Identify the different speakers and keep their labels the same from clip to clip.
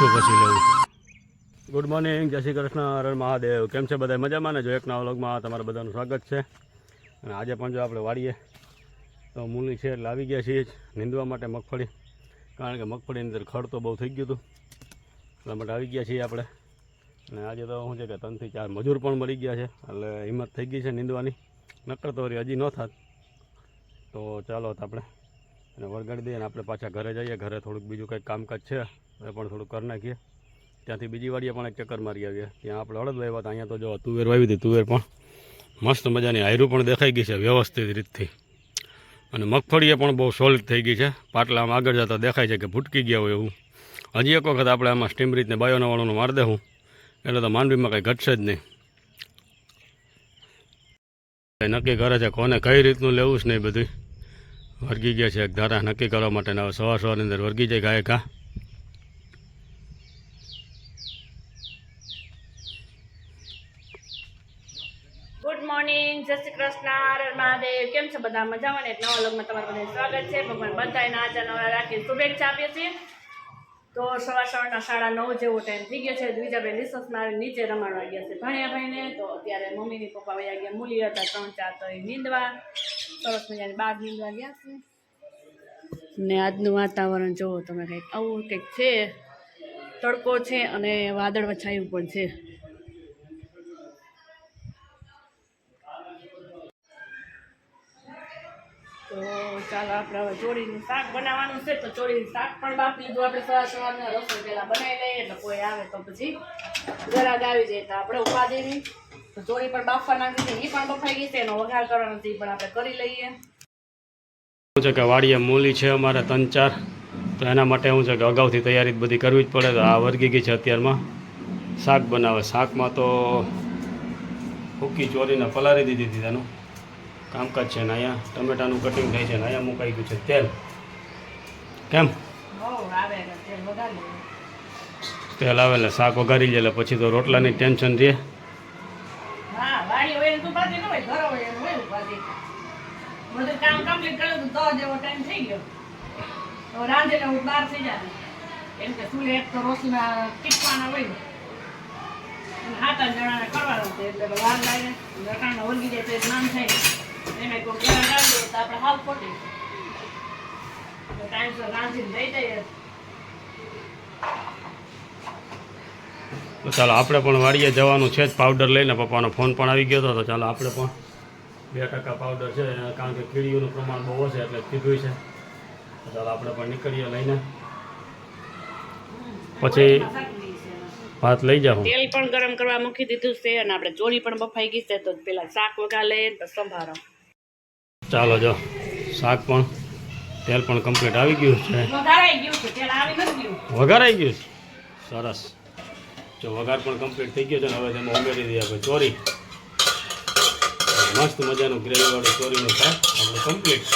Speaker 1: પૂછ્યું પછી લેવું. ગુડ મોર્નિંગ જય શ્રી કૃષ્ણ, હરણ મહાદેવ. કેમ છે બધા? મજામાં ને? જો એક નવા વ્લોગમાં તમારા બધાનું સ્વાગત છે. અને આજે પણ જો આપણે વાડીએ તો મૂલી છે એટલે આવી ગયા છીએ નીંદવા માટે મગફળી. કારણ કે મગફળીની અંદર ખડ તો બહુ થઈ ગયું હતું. એટલા માટે આવી ગયા છીએ આપણે. અને આજે તો શું છે કે ત્રણથી ચાર મજૂર પણ મળી ગયા છે. એટલે હિંમત થઈ ગઈ છે નીંદવાની. નક્કર તો હજી ન થાત. તો ચાલો આપણે અને વળગાડી દઈએ અને આપણે પાછા ઘરે જઈએ. ઘરે થોડુંક બીજું કંઈક કામકાજ છે. એ પણ થોડું કરી નાખીએ. ત્યાંથી બીજી વાડીએ પણ એક ચક્કર મારી આવીએ. ત્યાં આપણે હળદ વાવ્યા હતા અહીંયા તો જો તુવેર વાવી હતી, તુવેર પણ મસ્ત મજાની હાયરું પણ દેખાઈ ગઈ છે, વ્યવસ્થિત રીતથી. અને મગફળીએ પણ બહુ સોલિડ થઈ ગઈ છે. પાટલામાં આગળ જતા દેખાય છે કે ભૂટકી ગયા હોય એવું. હજી એક વખત આપણે આમાં સ્ટીમ રીતને બાયોનાવાળું મારી દેવું એટલે તો માંડવીમાં કંઈ ઘટશે જ નહીં. નક્કી કરે છે કોને કઈ રીતનું લેવું છે નહીં બધું વર્ગી ગયા છે એક ધારા નક્કી કરવા માટે સવાર સવારની અંદર વર્ગી જાય ગાય ઘા
Speaker 2: ગુડ જય શ્રી કૃષ્ણ મહાદેવ. કેમ છો બધા? મજામાં ને? નવા લગ્નમાં તમારું બધા સ્વાગત છે. ભગવાન બધાને આજે નવા રાખી શુભેચ્છા આપીએ છીએ. તો સવાર સવારના સાડા નવ જેવો ટાઈમ થઈ ગયો છે. બીજા ભાઈ રિસર્ચમાં આવી નીચે રમાડવા ગયા છે ભણ્યા ભાઈને. તો અત્યારે મમ્મીની પપ્પા વયા ગયા. મૂલી હતા ત્રણ ચાર તો નીંદવા. સરસ મજાની બાર નીંદવા ગયા છે. ને આજનું વાતાવરણ જુઓ તમે કંઈક આવું કંઈક છે. તડકો છે અને વાદળ વછાયું પણ છે. તો ચાલો આપણે હવે ચોળીનું શાક બનાવવાનું છે. તો ચોળીનું શાક પણ બાફી લીધું. આપણે સવાર સવારના રસોઈ પહેલાં બનાવી લઈએ. એટલે કોઈ આવે તો પછી ગરાગ આવી જાય. તો આપણે ઉપા તો ચોળી પણ બાફવા નાખી છે. એ પણ બફાઈ ગઈ છે. એનો વઘાર કરવાનો છે. પણ આપણે કરી લઈએ.
Speaker 1: શું છે કે વાડીએ મૂલી છે અમારે ત્રણ ચાર. તો એના માટે શું છે કે અગાઉથી તૈયારી બધી કરવી જ પડે. તો આ વર્ગી ગઈ છે અત્યારમાં. શાક બનાવે. શાકમાં તો ફૂકી ચોરીને પલારી દીધી હતી તેનું. કામકાજ છે ને અહીંયા ટમેટાનું કટિંગ થાય છે ને અહીંયા મુકાઈ ગયું છે. તેલ. કેમ?
Speaker 2: તેલ
Speaker 1: આવે એટલે શાક વઘારી લે પછી તો રોટલાની ટેન્શન રહે.
Speaker 2: જાય હાથ જણાને કરવાનું એટલે વાર લાગે. જાય નામ થાય. એમાં કોઈ ગળા ડાળી તો આપણે હાલ ખોટી ટાઈમસર રાંધીને લઈ જઈએ
Speaker 1: તો ચાલો આપણે પણ વાડીએ જવાનું છે જ પાવડર લઈને. પપ્પાનો ફોન પણ આવી ગયો હતો તો ચાલો આપણે પણ બે ટકા પાવડર છે કારણ કે કીડીઓનું પ્રમાણ બહુ હશે એટલે કીધું છે. ચાલો આપણે પણ નીકળીએ લઈને. પછી ભાત લઈ જાઓ.
Speaker 2: તેલ પણ ગરમ કરવા મૂકી દીધું છે અને આપણે ચોળી પણ બફાઈ ગઈ છે તો પેલા શાક વગા લઈએ તો સંભારો.
Speaker 1: ચાલો જો શાક પણ તેલ પણ કમ્પ્લીટ આવી ગયું છે.
Speaker 2: વઘારાઈ ગયું છે
Speaker 1: સરસ. જો વઘાર પણ કમ્પ્લીટ થઈ ગયો છે ને હવે તેમાં ઉમેરી દઈએ આપણે ચોરી. મસ્ત મજાનું ગ્રેવીવાળું ચોરીનું શાક આપણે કમ્પ્લીટ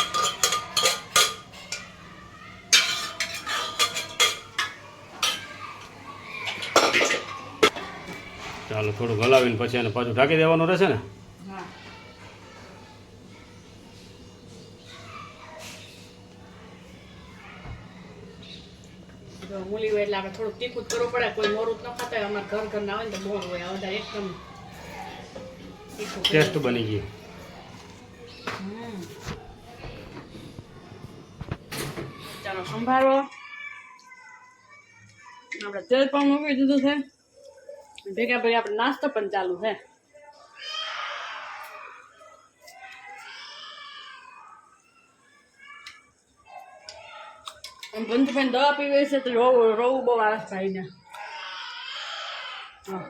Speaker 1: ચાલો થોડું હલાવીને પછી એને પાછું ઢાંકી દેવાનું રહેશે ને?
Speaker 2: મૂલી હોય એટલે આપણે થોડુંક તીખું કરવું પડે. કોઈ મોરું ન ખાતા હોય અમારા ઘર ઘર ના હોય ને તો મોર હોય. બધા એકદમ
Speaker 1: ટેસ્ટ બની ગયું.
Speaker 2: ચાલો સંભાળો આપણે તેલ પણ મૂકી દીધું છે. ભેગા ભેગા આપણે નાસ્તો પણ ચાલુ છે. આમ પંચભાઈ દવા પીવે છે તો રોવું રોવું બહુ આવે ભાઈને હા.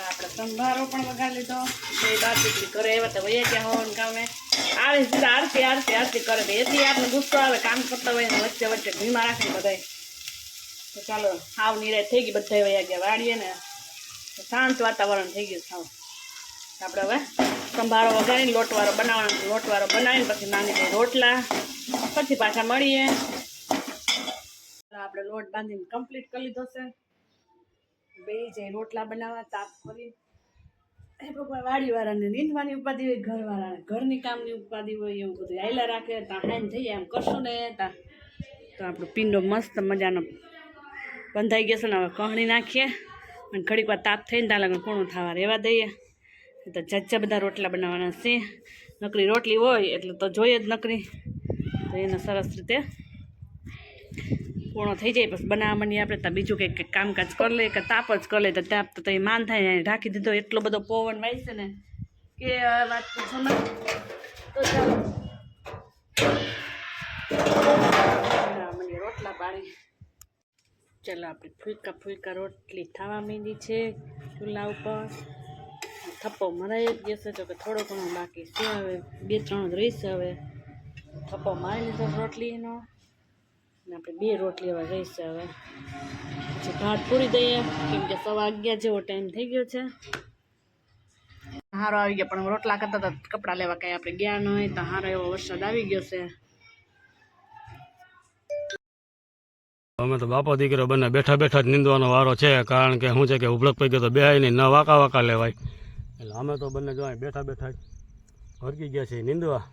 Speaker 2: આપણે સંભારો પણ વગાડી લીધો. બે બાર દીકરી કરે એવા તો વૈયા ત્યાં હોવાનું કામે. આવે સીધા આરતી આરતી આરતી કરે એથી આપણે ગુસ્સો આવે, કામ કરતા હોય વચ્ચે વચ્ચે ભીમા રાખે બધાય. તો ચાલો, હાવ નિરાય થઈ ગઈ બધા વયા ગયા. વાળીએ ને શાંત વાતાવરણ થઈ ગયું સાવ આપણે હવે સંભારો વગાડીને લોટવાળો બનાવવાનો લોટવાળો બનાવીને પછી નાની નાની રોટલા. પછી પાછા મળીએ. આપણે લોટ બાંધીને કમ્પ્લીટ કરી લીધો છે. બે જે રોટલા બનાવવા તાપ કરી એ ભગવાન, વાડીવાળાને નીંદવાની ઉપાધિ હોય, ઘરવાળાને ઘરની કામની ઉપાધિ હોય, એવું બધું આયલા રાખે. ત્યાં હાઈન થઈ એમ કરશું ને. ત્યાં તો આપણો પિંડો મસ્ત મજાનો બંધાઈ ગયો છે ને હવે કહણી નાખીએ. અને ઘડીક વાર તાપ થઈને ત્યાં લગન કોણું થવા રહેવા દઈએ. તો જજ્જા બધા રોટલા બનાવવાના છે. નકરી રોટલી હોય એટલે તો જોઈએ જ નકરી. તો એને સરસ રીતે પૂર્ણ થઈ જાય. પછી બનાવવા માંડીએ આપણે. તો બીજું કંઈક કામકાજ કરી લે કે તાપ જ કરી લે તો તાપ તો એ માન થાય. ને ઢાંકી દીધો. એટલો બધો પવન વાય છે ને કે વાત પૂછો ને. તો ચાલો. રોટલા પાણી ચાલો આપણે ફૂલકા ફૂલકા રોટલી થવા માંડી છે ચૂલા ઉપર. થપ્પો મરાઈ જ છે તો કે થોડો ઘણો બાકી છે હવે. બે ત્રણ જ રહીશે હવે. થપ્પો મારી લીધો રોટલીનો. અને આપણે બે રોટલી હવે રહીશે હવે. પછી ભાત પૂરી દઈએ, કેમ કે સવા અગિયાર જેવો ટાઈમ થઈ ગયો છે. હારો આવી ગયો, પણ રોટલા કરતા હતા કપડાં લેવા કાંઈ આપણે ગયા ન હોય તો હારો એવો વરસાદ આવી ગયો છે.
Speaker 1: અમે તો બાપો દીકરો બંને બેઠા બેઠા જ નીંદવાનો વારો છે, કારણ કે શું છે કે ઉભળક ગયો તો બેહાય નહીં ન વાકા વાકા લેવાય. એટલે અમે તો બંને જો બેઠા બેઠા જ હરકી ગયા છે નીંદવા.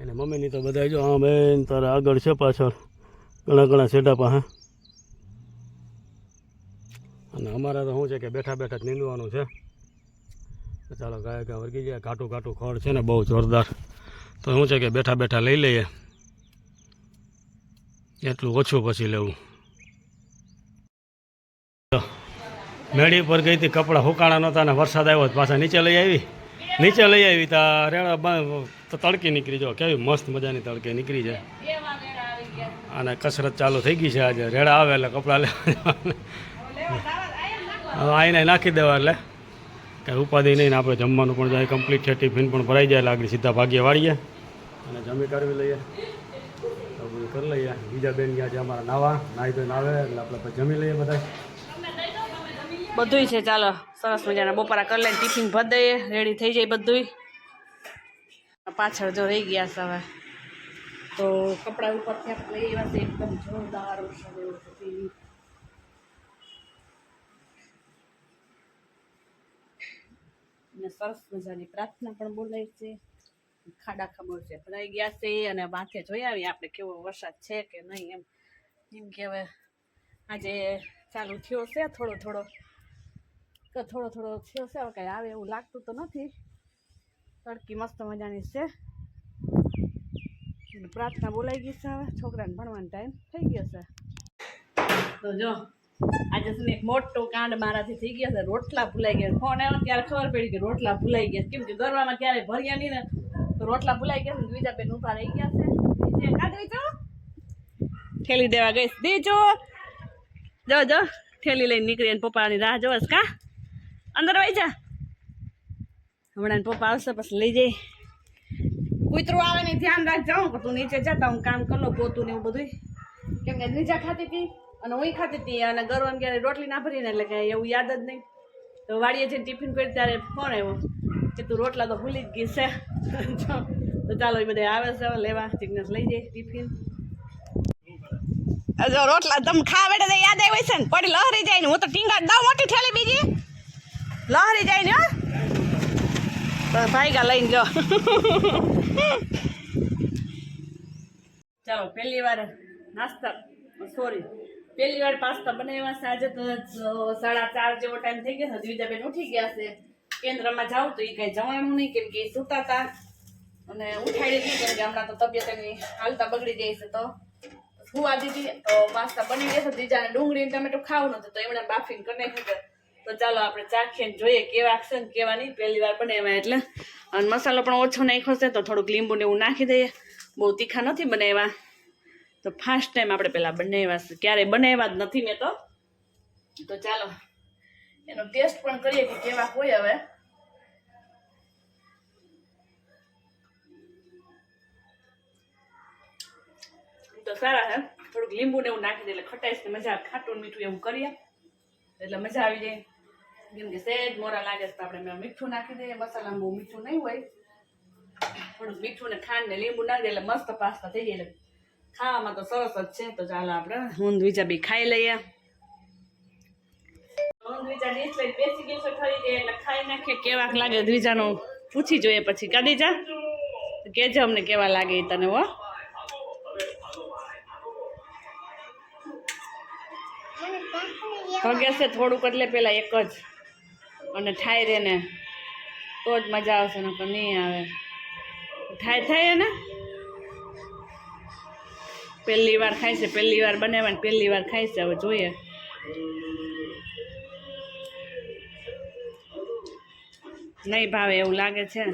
Speaker 1: એટલે મમ્મીની તો બધા જો, હા, બેન, તારે આગળ છે પાછળ. ઘણા ઘણા સેટા પાસે અને અમારે તો શું છે કે બેઠા બેઠા જ નીંદવાનું છે. ચાલો ગાય ગાય વર્ગી જાય ઘાટું ઘાટું ખોળ છે ને બહુ જોરદાર. તો શું છે કે બેઠા બેઠા લઈ લઈએ. એટલું ઓછું પછી લેવું. મેળી પર ગઈ હતી, કપડાં હુકાણા નહોતા ને વરસાદ આવ્યો પાછા નીચે લઈ આવી. નીચે લઈ આવી તા રેડા તો તડકી નીકળી જો, કેવી મસ્ત મજાની તડકી નીકળી જાય અને કસરત ચાલુ થઈ ગઈ છે આજે. રેડા આવે એટલે કપડાં લેવા આઈને નાખી દેવા એટલે. કાંઈ ઉપાધિ નહીં આપણે જમવાનું પણ જાય કમ્પ્લીટ છે, ટિફિન પણ ભરાઈ જાય આગળ સીધા ભાગ્ય વાળીએ. અને જમી કરવી લઈએ. કરી લઈએ. બીજા બેન ગયા છે અમારા નાવા. નાઈ બેન આવે એટલે આપણે જમી લઈએ બધા.
Speaker 2: બધુંય છે, ચાલો. સરસ મજાના બપોરા કરી લઈને ટિફિન ભરી દઈએ. રેડી થઈ જાય બધુંય. પાછળ જો રહી ગયા છે હવે. તો કપડા ઉપરથી આપણે આવ્યા એકદમ જોરદાર સરસ મજાની પ્રાર્થના પણ બોલાય છે. ખાડા ખબર છે. ભરાઈ ગયા છે અને માથે જોઈ આવીએ આપણે કેવો વરસાદ છે કે નહીં એમ. એમ કે હવે આજે ચાલુ થયો છે થોડો થોડો. કે થોડો થોડો થયો છે, હવે કાંઈ આવે એવું લાગતું તો નથી. તડકી મસ્ત મજાની છે. પ્રાર્થના બોલાઈ ગઈ છે હવે. છોકરાને ભણવાનો ટાઈમ થઈ ગયો છે. તો જો, આજે છે એક મોટો કાંડ મારાથી થઈ ગયો છે. રોટલા ભૂલાઈ ગયા. ફોન આવ્યો ત્યારે ખબર પડી કે રોટલા ભૂલાઈ ગયા કેમ કે ગરવામાં ક્યારેય ભર્યા નહીં ને. તો રોટલા ભૂલાઈ ગયા છે બીજા બેન ઊભા રહી ગયા છે. નીચે કાઢવી છો ઠેલી દેવા ગઈ દીજો, જો જો ઠેલી લઈને નીકળી અને પપ્પાની રાહ જોવસ કા? અંદર વહી જા. હમણાં પપ્પા આવશે, પછી લઈ જઈ. કૂતરું આવે ને ધ્યાન રાખજો, હું તું નીચે જતા હું કામ કરી લો પોતું ને એવું બધું કેમ કે નીચા ખાતી હતી અને હું ખાતી હતી અને ગરમ ક્યારે રોટલી ના ભરીને, એટલે કે એવું યાદ જ નહીં. તો વાડીએ જઈને ટિફિન કરી ત્યારે ફોન આવ્યો. કે તું રોટલા તો ભૂલી જ ગઈ છે. તો ચાલો એ બધા આવે છે લેવા. જિજ્ઞાસ લઈ જાય ટિફિન. જો રોટલા તમે ખા બેઠા યાદ આવી છે ને? પડી લહરી જાય ને હું તો ટીંગા દઉં મોટી થેલી બીજી. લહરી જાય ને હો. તો ભાઈ ગા લઈને જો. ચાલો પહેલી વાર નાસ્તા. સોરી પહેલી વાર પાસ્તા બનાવ્યા છે. આજે તો સાડા ચાર જેવો ટાઈમ થઈ ગયો હજી બીજા બેન ઉઠી ગયા છે. કેન્દ્રમાં જાઉં તો એ કાંઈ જવાનું નહીં, કેમ કે એ સૂતા હતા અને ઉઠાડી નહીં કેમ કે હમણાં તો તબિયત એની હાલતા બગડી જાય છે તો. હુવા દીધી, તો પાસ્તા બની ગયા છે બીજાને ડુંગળી ટમેટું ખાવું નતું તો એમણે બાફીને કરી નાખ્યું. તો ચાલો આપણે ચાખીને જોઈએ કેવા છે ને કેવા નહીં. પહેલી વાર બનાવ્યા એટલે. અને મસાલો પણ ઓછો નાખ્યો છે, તો થોડુંક લીંબુ ને એવું નાખી દઈએ. બહુ તીખા નથી બનાવ્યા. તો ફાર્સ્ટ ટાઈમ આપણે પહેલાં બનાવ્યા છે. ક્યારેય બનાવ્યા જ નથી મેં તો. તો ચાલો, એનો ટેસ્ટ પણ કરીએ કે કેવા હોય હવે. તો સારા હે. થોડુંક લીંબુ ને એવું નાખી દે એટલે ખટાઈશ ને મજા ખાટું મીઠું એવું કરીએ. એટલે મજા આવી જાય. કેમ કે સહેજ મોરા લાગે તો આપણે મેં મીઠું નાખી દઈએ. મસાલામાં બહુ મીઠું નહીં હોય. થોડુંક મીઠું ને ખાંડ ને લીંબુ નાખી દે એટલે મસ્ત પાસ્તા થઈ જાય. ખાવામાં તો સરસ જ છે. તો ચાલો આપણે હું બીજા બી ખાઈ લઈએ. દ્વિજા ડીશ લઈને બેસી ગઈ એટલે ખાઈ નાખીએ. કેવાક લાગે દ્વિજાનું પૂછી જોઈએ પછી. કાદીજા? કેજો અમને કેવા લાગે તને હો. છે થોડુંક એટલે પેલા એક જ. અને થાય રે ને તો જ મજા આવશે ને તો નહીં આવે. થાય થાય ને પહેલી વાર ખાય છે પહેલી વાર બનાવવા ને પહેલી વાર ખાય છે હવે જોઈએ. નહીં ભાવે એવું લાગે છે.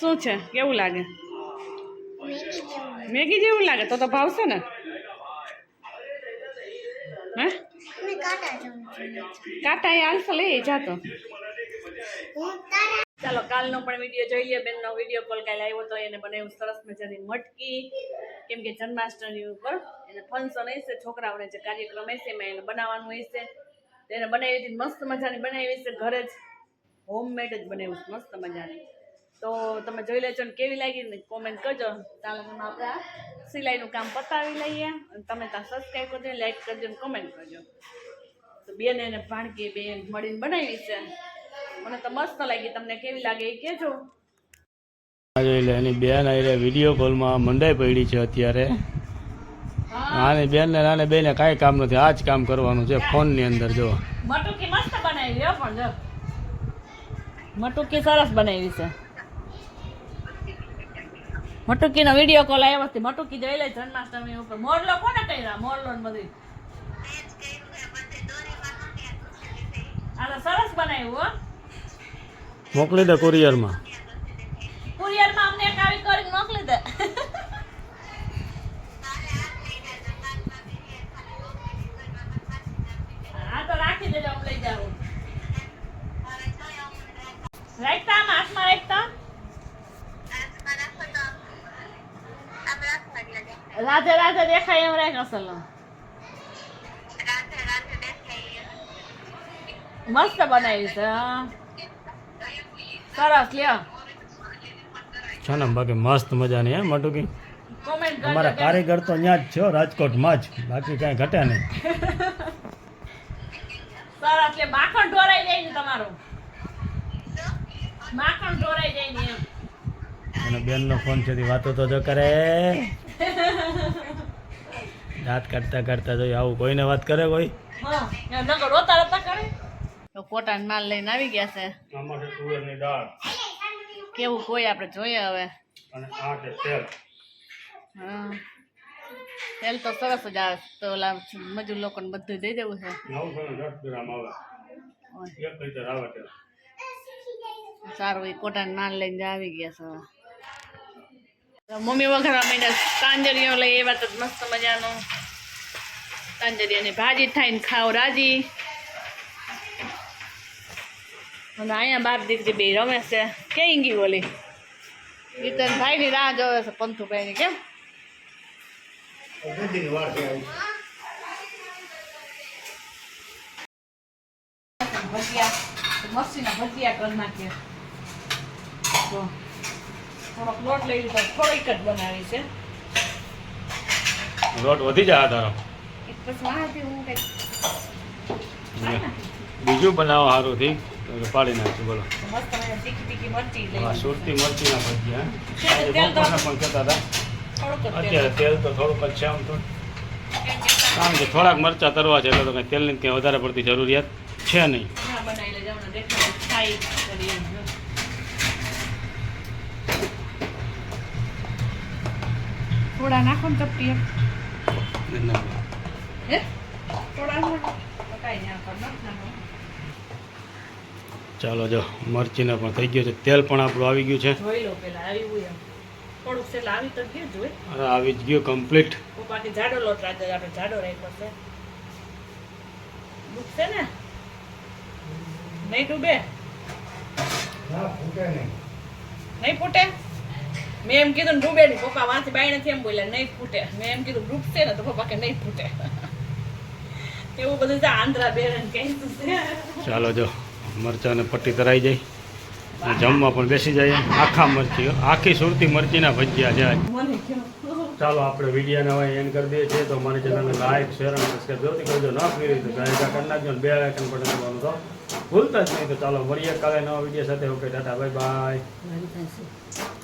Speaker 2: શું છે? કેવું લાગે. મેગી જેવું લાગે? તો તો ભાવશે ને? કાંટા એ આલ્ફા લઈ જાતો. ચાલો, કાલનો પણ વીડિયો જોઈ લઈએ બેનનો વીડિયો કોલ કાલે આવ્યો તો એને બનાવ્યું સરસ મજાની મટકી, કેમ કે જન્માષ્ટમી ઉપર એને ફંક્શન હશે છોકરાઓને જે કાર્યક્રમ હશે એમાં એને બનાવવાનું હશે એને બનાવી હતી મસ્ત મજાની બનાવી છે, ઘરે જ. હોમમેડ જ બનાવ્યું મસ્ત મજાની. તો તમે જોઈ લેજો ને કેવી લાગી ને કોમેન્ટ કરજો. ચાલો તમે આપણે આ સિલાઈનું કામ પતાવી લઈએ અને તમે ત્યાં સબસ્ક્રાઈબ કરજો લાઈક કરજો ને કોમેન્ટ કરજો. તો બેન એને ભાણકી બેન મળીને બનાવી છે. મને તો મસ્ત લાગી તમને કેવી લાગે એ કહેજો.
Speaker 1: જોઈ લે એની બેન આવી વીડિયો કોલમાં મંડાઈ પડી છે અત્યારે. આની બેન ને નાની બેને કાંઈ કામ નથી આ જ કામ કરવાનું છે ફોનની અંદર જો.
Speaker 2: મટુકી મસ્ત બનાવી પણ જો. મટુકી સરસ બનાવી છે. મટુકીનો વીડિયો કોલ આવ્યો છે. મટુકી જોઈ લે જન્માષ્ટમી ઉપર. મોરલો કોને કર્યા? મોરલો ને બધી. સરસ બનાવ્યું
Speaker 1: મોકલી દે કુરિયરમાં
Speaker 2: અમને એક આવી કરીને મોકલી દે હા તો રાખી દેજો હું લઈ જાઉં રાખતા આમ હાથમાં રાખતા રાધે રાધે અસલ મસ્ત બનાવી છે સરસ લ્યો
Speaker 1: છે ને બાકી મસ્ત મજાની હે મટુકી
Speaker 2: કોમેન્ટ
Speaker 1: અમારા કારીગર તો ત્યાં જ છો રાજકોટમાં જ બાકી કાંઈ ઘટે નહીં
Speaker 2: સરસ લે માખણ ઢોરાઈ જાય ને તમારું માખણ ઢોરાઈ જાય ને એમ
Speaker 1: અને બેનનો ફોન છે વાતો તો જો કરે દાંત કાઢતા કાઢતા જોઈએ આવું કોઈને વાત કરે કોઈ?
Speaker 2: હા એ નકર રોતા રોતા કરે. તો કોટાન માલ લઈને આવી ગયા છે.
Speaker 1: તુવેરની દાળ.
Speaker 2: કેવું કોઈ આપણે જોઈએ હવે?
Speaker 1: અને આ તેલ.
Speaker 2: હા. તેલ તો સરસ જ આવે તો ઓલા મજૂર લોકોને બધું દઈ દેવું છે.
Speaker 1: નવસો ને દસ ગ્રામ આવે. એક લીટર આવે તેલ.
Speaker 2: સારું એ કોટાન માલ લઈને આવી ગયા છે મમ્મી વઘારવા માંડ્યા તાંજરીઓ લઈ એવા તો મસ્ત મજાનું. તાંજરીયાની ભાજી થાય ને ખાવ રાજી. અને અહીંયા બાપ દીકરી બે રમે છે. ક્યાં ગઈ ઓલી ગીતન ભાઈની રાહ જોવે છે પંથુભાઈની, કેમ? ભજીયા મસ્તીના ભજીયા કરી નાખીએ તો થોડોક લોટ લઈ લીધો. થોડીક જ બનાવી છે.
Speaker 1: લોટ વધી જાય તારો બીજું? બનાવો સારું થી પાડી નાખશું બોલો.
Speaker 2: તીખી મરચી
Speaker 1: ના સુરતી ભજીયા
Speaker 2: તેલ તો-
Speaker 1: પણ કહેતા હતા. અત્યારે તેલ તો થોડુંક જ છે આમ તો. કારણ કે થોડાક મરચાં તરવા છે એટલે તો કંઈ તેલની કંઈ વધારે પડતી જરૂરિયાત છે નહીં.
Speaker 2: થોડા નાખો ને ચપટી. હે? થોડા.
Speaker 1: ચાલો જો મરચીના પણ થઈ ગયું છે. તેલ પણ આપણું આવી ગયું છે.
Speaker 2: જોઈ લો પેલા આવ્યું એમ. થોડુંક સેલ આવી તો ગયું જોઈ
Speaker 1: અને આવી જ ગયું કમ્પ્લીટ
Speaker 2: પપ્પા કે જાડો લોટ રાખજો આપણે જાડો રાખ્યો છે. દુખશે ને? નહીં ડૂબે? નહીં ફૂટે? મેં એમ કીધું ડૂબે નહીં પપ્પા વાંચી બાય નથી એમ બોલ્યા નહીં ફૂટે. મેં એમ કીધું ડૂબશે ને તો પપ્પા કે નહીં ફૂટે. એવું બધું છે આંધ્રા બેરન કહેતું છે.
Speaker 1: ચાલો જો મરચાંને પટ્ટી તરાઈ જાય. જમવા પણ બેસી જાય. આખા મરચી આખી સુરતી મરચીના ભજીયા જાય. ચાલો આપણે વિડીયોને હવે એન્ડ કરી દઈએ છીએ. તો મારી ચેનલને લાઈક શેર અને સબસ્ક્રાઈબ જરૂરથી કરજો. ન કરી તો ગાયકા કરી નાખજો બે આઇકન પર દબાવવાનું તો ભૂલતા જ નહીં. તો ચાલો મળીએ કાલે નવા વીડિયો સાથે. Okay tata bye bye